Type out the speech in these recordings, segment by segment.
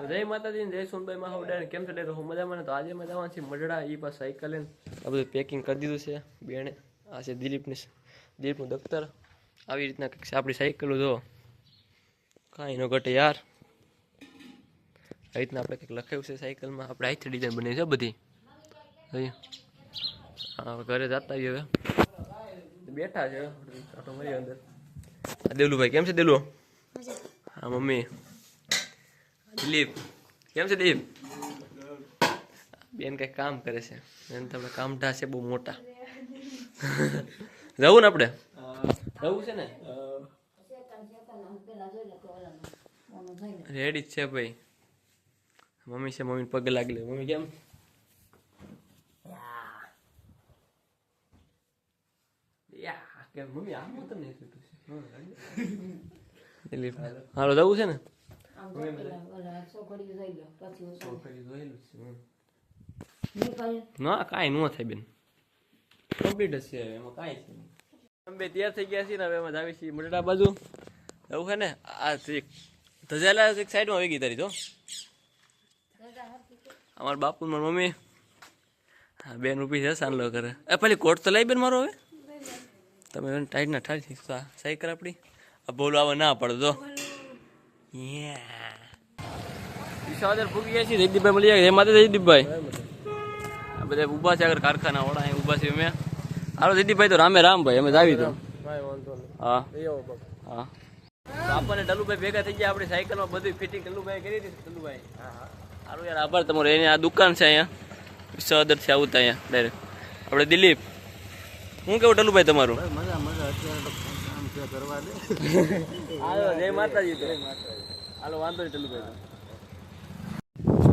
તો જય માતાજી જય સોનભાઈ માં હું કેમ છે? તો હું મજામાં ને તો આજે મજામાં છે મઢડા. એ પાસે સાયકલ આ બધું પેકિંગ કરી દીધું છે બેને. આ છે દિલીપની દિલીપનું દફતર. આવી રીતના કંઈક છે આપણી સાયકલો જો. કાંઈ ન ઘટે યાર. આવી રીતના આપણે કંઈક લખાયું છે સાયકલમાં આપણે આઈથી ડિઝાઇન બની છે બધી. હા ઘરે જતા આવીએ હવે. બેઠા છે આટો મળી અંદર. આ દેલુભાઈ કેમ છે દેલુ હા મમ્મી. દિલીપ કેમ છે દીપ? બેન કઈ કામ કરે છે. બેન તમને કામઢા છે બહુ મોટા. જવું ને આપણે? જવું છે ને? રેડી જ છે ભાઈ. મમ્મી છે મમ્મી પગે લાગી લે મમ્મી કેમ? યા કેમ? મમ્મી આમ તો નહીં છૂટું છે. દિલીપ હાલો જવું છે ને? ના કાંઈ નો થાય બેન કમ્પ્લીટ છે એમાં કાંઈ છે અમે તૈયાર થઈ ગયા છીએ ને હવે અમે જાવી છીએ મરડા બાજુ એવું છે ને આ એક ધજાલા એક સાઈડમાં આવી ગઈ તારી તો અમારા બાપુ મારી મમ્મી હા બેન રૂપી છે સાનલો કરે એ પેલી કોટ તો લઈ બેન મારો હવે તમે એને ટાઈટ ના ઠારી શીખતા સાયકલ આપણી આ બોલવામાં આવા ના પડે તો વિસાવદર ફૂકી ગયા છીએ. જયદીપભાઈ મળી જાય એમાં જયદીપભાઈ. આ બધા ઊભા છે આગળ કારખાના વાળા અહીં ઊભા છે અમે. હાલો જયદીપભાઈ તો રામે રામ ભાઈ અમે જાવી તો. હા. હા. આપણને ડલુભાઈ ભેગા થઈ ગયા આપણી સાયકલમાં બધી ફિટિંગ ડલુભાઈ કરી દીધી ડલુભાઈ સારું યાર આભાર તમારો. એની આ દુકાન છે અહીંયા. વિસાવદરથી આવું ત્યાં અહીંયા ડાયરેક્ટ આપણે દિલીપ. હું કેવું ડલુભાઈ તમારું? મજા મજા. અત્યારે તો કરવા દે. હાલો જય માતાજી તો. હાલો, વાંધો નહીં ચાલુ તો.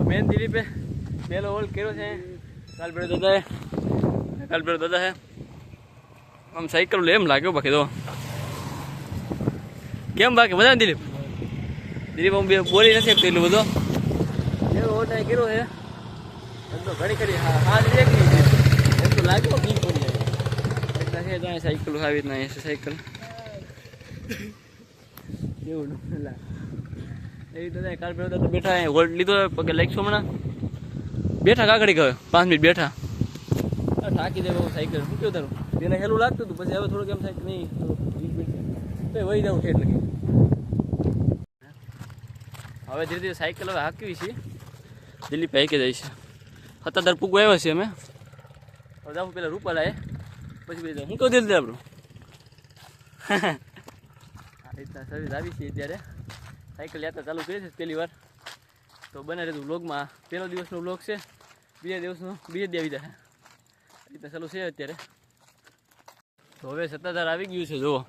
મેન દિલીપે પહેલો હોલ કર્યો છે. કાલ પેલો હે કાલ પેલો દાદા છે આમ સાયકલ એમ લાગ્યો બાકી તો. કેમ બાકી? મજા દિલીપ? દિલીપ હું બે બોલી નથી પેલું બધો. એવો હોલ ત્યાં કર્યો છે. તો ઘણી ખરી. હા હા એક તો જાય સાયકલ આવી રીતના સાયકલ એવું એવી તો કાલ પેલો તો બેઠા હોલ્ડ લીધો પગે લાગશો હમણાં? બેઠા કાકડી ગયો પાંચ મિનિટ બેઠા. થાકી દે બહુ સાયકલ શું કેવું તારું? તેને હેલું લાગતું હતું પછી હવે થોડુંક એમ થાય કે નહીં તો વહી જવું છે એટલે હવે ધીરે ધીરે સાયકલ હવે હાકવી છે. દિલ્હી પૈકે જાય છે. સત્તાધાર પૂગો આવ્યા છે અમે. હવે જાઉં પેલા રૂપાલાએ. પછી પછી હું કહું દિલ્હી આપણું? રીતના સર્વિસ આવી છે અત્યારે. સાયકલ યાત્રા ચાલુ કરી છે પહેલી વાર. તો બને રહેતું વ્લોગમાં પહેલો દિવસનો વ્લોગ છે, બીજા દિવસનો, બીજે દે આવી જશે. રીતના ચાલુ છે અત્યારે. તો હવે સત્તાધાર આવી ગયું છે, જુઓ.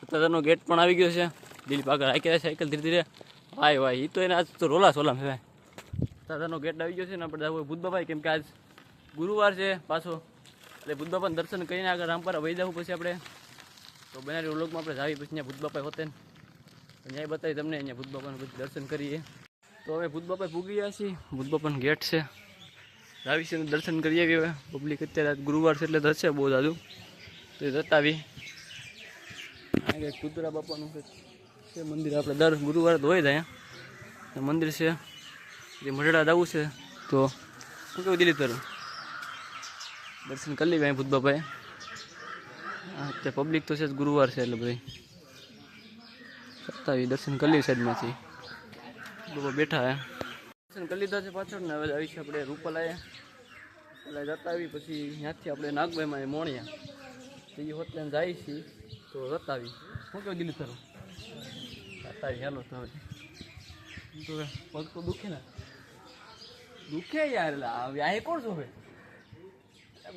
સત્તાધારનો ગેટ પણ આવી ગયો છે. દિલીપ આગળ રાખી સાયકલ ધીરે ધીરે. વાય વાય એ તો એને આજ તો રોલા સોલા ભાઈ સત્તાધારનો ગેટ આવી ગયો છે ને આપણે જવું ભૂતબાભાઈ કેમ કે આજ ગુરુવાર છે પાછો. એટલે ભૂતબાપાને દર્શન કરીને આગળ રામપરા વહી જવું પછી આપણે. તો બનાવી વ્લોગમાં આપણે જાવી પછી ત્યાં ભૂતબાપા હોતે ને. ત્યાં બતાવી તમને, અહીંયા ભૂતબાપાનું પછી દર્શન કરીએ. તો હવે ભૂતબાપા પૂગી ગયા છીએ. ભૂતબાપાનું ગેટ છે. જાવી છે દર્શન કરીએ આવી હવે. પબ્લિક અત્યારે ગુરુવાર છે એટલે થશે બહુ દાદુ તો એ જતાવી. કારણ કે કુતરા બાપાનું છે. મંદિર આપણે દર ગુરુવારે તો હોય જ મંદિર છે. જે મઢડા જવું છે. તો શું કેવું દિલ્હી તર દર્શન કરી લેવાય ભૂત હા, તે પબ્લિક તો છે જ ગુરુવાર છે એટલે ભાઈ. સત્તાવી દર્શન કરી સાઈડમાંથી. બાબા બેઠા હે. દર્શન કરી લીધા છે પાછળ ને હવે આવી છે આપણે રૂપલાએ. એટલે જતા આવી, પછી ત્યાંથી આપણે નાગભાઈમાં એ મોણિયા. તો એ હોટલે જાય છીએ તો જતા આવી શું કેવું દિલીપ તારું? જતા હેલો તો હવે. તો પગ તો દુખે ને. દુખે યાર, એટલે આ આ કોણ હવે?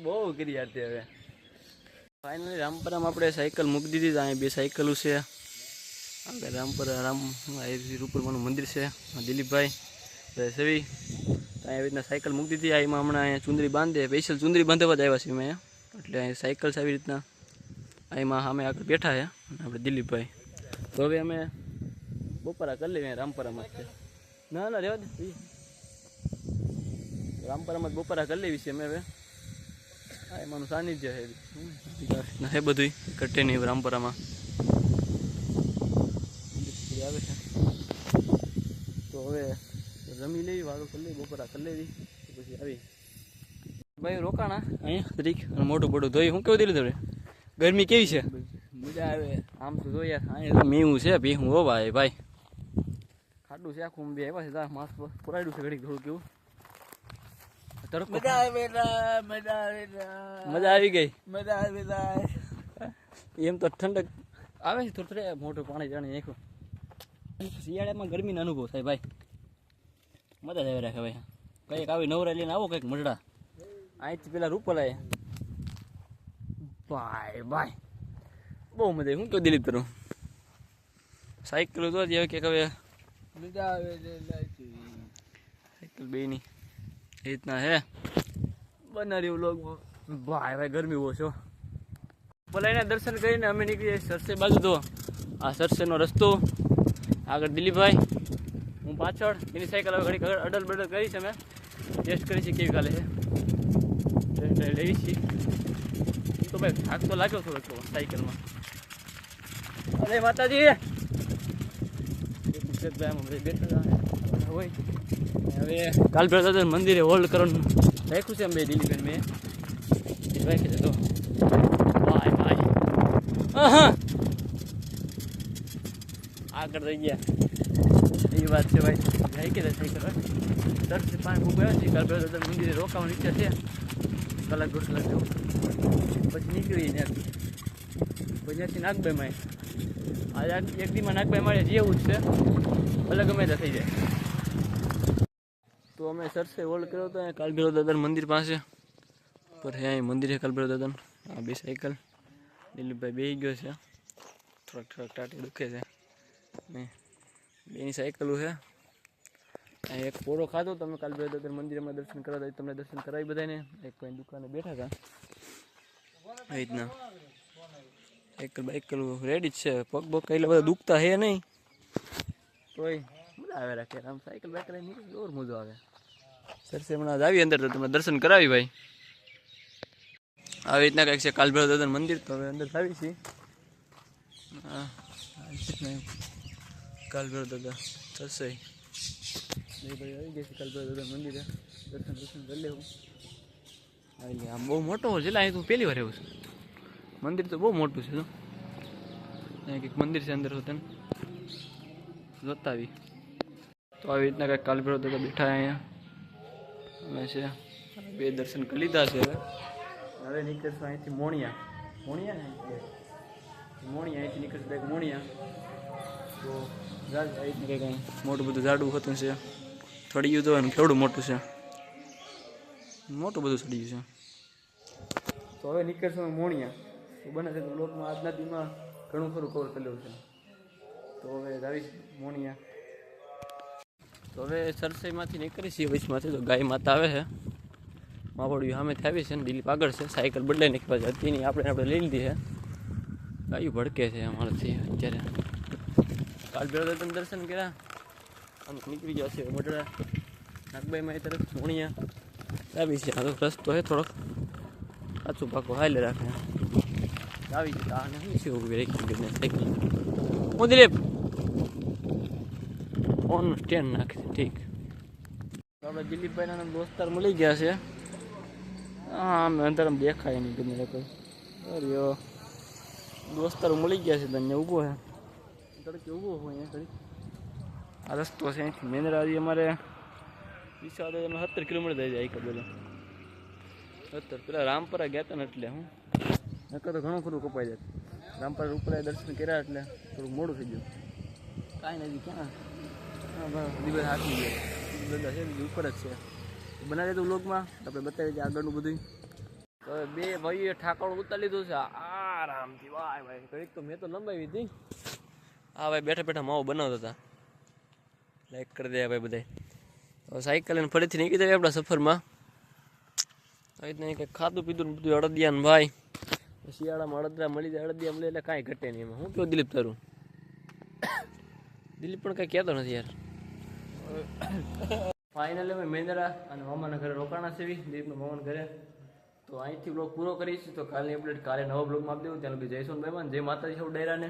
બહુ કરી યાર તે હવે. ફાઇનલી રામપરામાં આપણે સાયકલ મૂકી દીધી અહીંયા બે સાયકલો છે. આપણે રામપરા રામ રૂપરમાનું મંદિર છે દિલીપભાઈ સવી. અહીંયા આવી રીતના સાયકલ મૂકી દીધી. એમાં હમણાં અહીંયા ચુંદરી બાંધે, સ્પેશિયલ ચુંદરી બાંધવા જ આવ્યા છીએ અમે એટલે અહીંયા સાયકલ છે આવી રીતના. અહીંમાં સામે આગળ બેઠા છે આપણે દિલીપભાઈ. તો હવે અમે બપોરા કરી લઈએ રામપરામાં જ ના ના, રહેવા દે. રામપરામાં જ બપોરા કરી લેવી છે અમે હવે. હા એમાંનું સાનિધ્ય છે હે બધું કટ્ટે નહીં રામપરામાં આવે છે. તો હવે જમી લેવી વાળું કરી લેવી બપોરા કરી લેવી પછી આવી. ભાઈ રોકાણા અહીંયા તરીક અને મોટું મોટું ધોઈ હું કેવું દીધું ગરમી કેવી છે? મજા આવે. આમ તો જોઈએ. અહીંયા તો મીવું છે ભીહું હો ભાઈ ભાઈ. ખાટું છે આખું. બે આવ્યા છે માસ પુરાડ્યું છે ઘડીક થોડું કેવું તડકો મજા આવેલા મજા આવેલા મજા આવી ગઈ. મજા આવેલા એમ તો ઠંડક આવે છે થોડું થોડું. મોટું પાણી જાણી નાખ્યું. શિયાળામાં ગરમીનો અનુભવ થાય ભાઈ. મજા જ આવી રાખે ભાઈ. કંઈક આવી નવરા લઈને આવો કંઈક મરડા અહીંથી પેલા રૂપલાય ભાઈ ભાઈ. બહુ મજા આવી. હું તો દિલીપ કરું? સાયકલ તો જ કે હવે? મજા બે સાયકલ બેની એ રીતના હે. બનાવી લોગ ભાઈ ભાઈ ગરમી ઓછો એના દર્શન કરીને અમે નીકળી જઈએ સરસે બાજુ તો. આ સરસેનો રસ્તો. આગળ દિલીપભાઈ. હું પાછળ. એની સાયકલ હવે ઘડી અડલ બડલ કરી છે અમે. ટેસ્ટ કરી છે કેવી કાલે છે. લેવી છીએ. તો ભાઈ, થાક તો લાગ્યો થોડોક સાયકલમાં અરે માતાજી! બેઠા હતા હોય હવે? કાલ ભેળા મંદિરે હોલ્ડ કરવાનું. રાખ્યું છે બે દિલ્હી મેં રાખી દેતો ભાઈ ભાઈ. આગળ રહી ગયા. એ વાત છે ભાઈ. જાય દસથી પાંચ ખૂબ છે. કાલ ભેળા મંદિરે રોકાવાની ઈચ્છા છે. કલાક દોઢ કલાક જેવું. પછી નીકળી ત્યાંથી. પછી ત્યાંથી નાગભાઈ માં આજે એક દીમાં નાગભાઈ મળે જેવું જ છે ભલે ગમે તે થઈ જાય. તો અમે સરસે હોલ્ડ કર્યો હતો અહીંયા કાલભેરો દાદા મંદિર પાસે. પર હે અહીં મંદિર છે કાલભેરો દાદા આ બે સાયકલ. દિલીપભાઈ બે ગયો છે. થોડાક થોડાક ટાટી દુખે છે. ને બેની સાયકલો છે અહીં એક પોરો ખાધો. તમે કાલભેરો દાદા મંદિરમાં દર્શન કરવા તમને દર્શન કરાવી બધાને એક કોઈ દુકાને બેઠા હતા. રીતના. સાયકલ બાઇકલ રેડી જ છે. પગ પગ કઈ બધા દુખતા હે નહીં. તોય મજા આવે રાખે આમ સાયકલ બાઇકલ નીકળી દોર મજો આવે. સરસે હમણાં આવી અંદર તો તમને દર્શન કરાવી ભાઈ. આવી રીતના કંઈક છે કાલભેળ દાદાનું મંદિર, તો હવે અંદર આવી છીએ. કાલભેળ દાદા થશે. ભાઈ આવી ગયા છે કાલભેળ દાદા મંદિરે. દર્શન દર્શન કરી લેવું. એટલે આમ બહુ મોટો એટલે અહીં તું પહેલી વાર એવું છે. મંદિર તો બહુ મોટું છે તો કંઈક મંદિર છે અંદર તને જોતાવી તો આવી રીતના કંઈક કાલભેરો તો બેઠા અહીંયા. અમે છે, બે દર્શન કરી લીધા છે હવે. હવે નીકળશું અહીંથી મોણિયા. મોણિયા ને મોણિયા અહીંથી નીકળશું કંઈક મોણિયા. તો ઝાડ રીતના કંઈક મોટું બધું ઝાડું હતું છે. થળિયું તો એનું કેવડું મોટું છે. મોટું બધું થળિયું છે. તો હવે નીકળશું મોણિયા. તો બને છે? બ્લોગમાં આજના દિનમાં ઘણું ખરું કવર કરેલું છે તો હવે આવીશ મોણિયા તો હવે સરસાઈમાંથી નીકળી છીએ વચમાંથી તો ગાય માતા આવે છે. માવડિયું સામેથી આવી છે ને દિલીપ આગળ છે, સાયકલ બદલાઈ નાખી પાછી. નહીં આપણે આપણે લઈ લીધી છે. ગાયું ભડકે છે અમારાથી અત્યારે. કાલ ભેળો તમે દર્શન કર્યા. આમ નીકળી ગયા છે મોટડા નાગબાઈમાં એ તરફ મોણિયા આવી છે, આ તો રસ્તો છે થોડોક. કાચું પાકો હાલે રાખે. આવી છે આને શું ઊભી રાખી ગઈ સાયકલ હું દિલીપ ઓન સ્ટેન્ડ નાખે ઠીક આપણે દિલીપભાઈના દોસ્તાર મળી ગયા છે હા અમે અંદર આમ દેખાય નહીં ગમે કોઈ અરે દોસ્તાર મળી ગયા છે તમને ઊભો છે તડકે ઊભો હોય અહીંયા ઘડી આ રસ્તો છે અહીંથી મેંદરાજી અમારે વિશાળ સત્તર કિલોમીટર થઈ જાય એક બધો સત્તર પેલા રામપરા ગયા હતા ને એટલે હું નકર તો ઘણું ખરું કપાઈ જાય. રામપાલ ઉપર દર્શન કર્યા એટલે થોડું મોડું થઈ ગયું. કાંઈ નથી ક્યાં? દિવસ હાથી ગયો. બધા છે બીજું ઉપર જ છે. બનાવી તો લોકમાં આપણે બતાવી દઈએ આગળનું બધું તો બે ભાઈએ ઠાકોર ઉતારી લીધું છે. આરામથી વાય ભાઈ ઘડીક તો મેં તો લંબાવી હતી હા ભાઈ બેઠા બેઠા માવો બનાવતા હતા. લાઈક કરી દે ભાઈ બધાય. તો સાયકલ લઈને ફરીથી નીકળી જાય આપણા સફરમાં. આવી રીતના કંઈક ખાધું પીધું ને બધું અડદિયાન ભાઈ. શિયાળામાં અડદરા મળી જાય, અડદિયા મળે એટલે કાંઈ ઘટે નહીં એમાં. હું કેવું દિલીપ તારું? દિલીપ પણ કાંઈ કહેતો નથી યાર. ફાઇનલી અમે મેંદરા અને મામાના ઘરે રોકાણા છે દિલીપના મામાના ઘરે. તો અહીંથી બ્લોગ પૂરો કરીશ. તો કાલની અપડેટ કાલે નવો બ્લોગમાં આપી દેવું. ત્યાં લગી જય સોનભાઈમાં જય માતાજી, સૌ ડાયરાને.